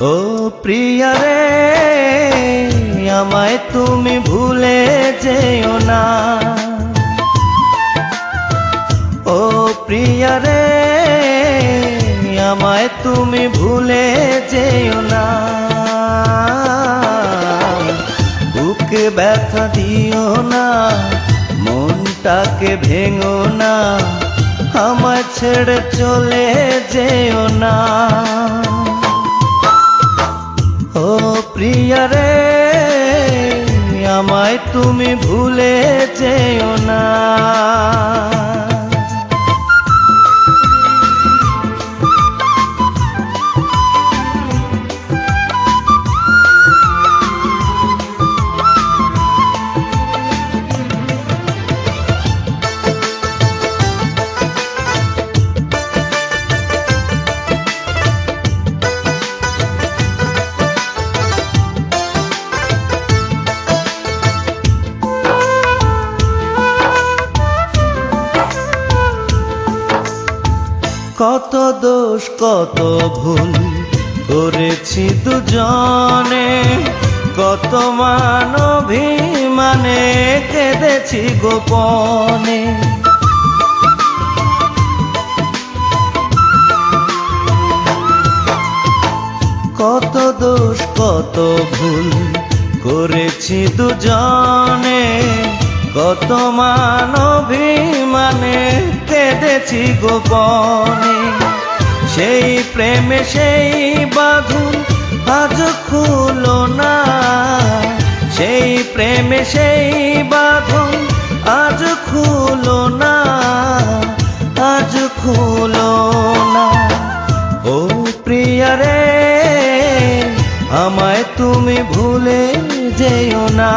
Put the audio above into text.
ও প্রিয়া রে, আমায় তুমি ভুলে যেও না। ও প্রিয়া রে, আমায় তুমি ভুলে যেও না। বুকে ব্যথা দিও না, মনটাকে ভেঙো না, আমায় ছেড়ে চলে যেও না। রে আমায় তুমি ভুলে যেও না। কত দোষ, কত ভুল করেছি দুজনে। কত মান অভিমানে কেঁদেছি গোপনে। কত দোষ, কত ভুল করেছি দুজনে। কত মান অভিমানে কেঁদেছি গোপনে। সেই প্রেমে সেই বাঁধুন আজ খুলো না। সেই প্রেমে সেই বাঁধুন আজ খুলো না। আজ খুলো না। ও প্রিয়া রে, আমায় তুমি ভুলে যেও না।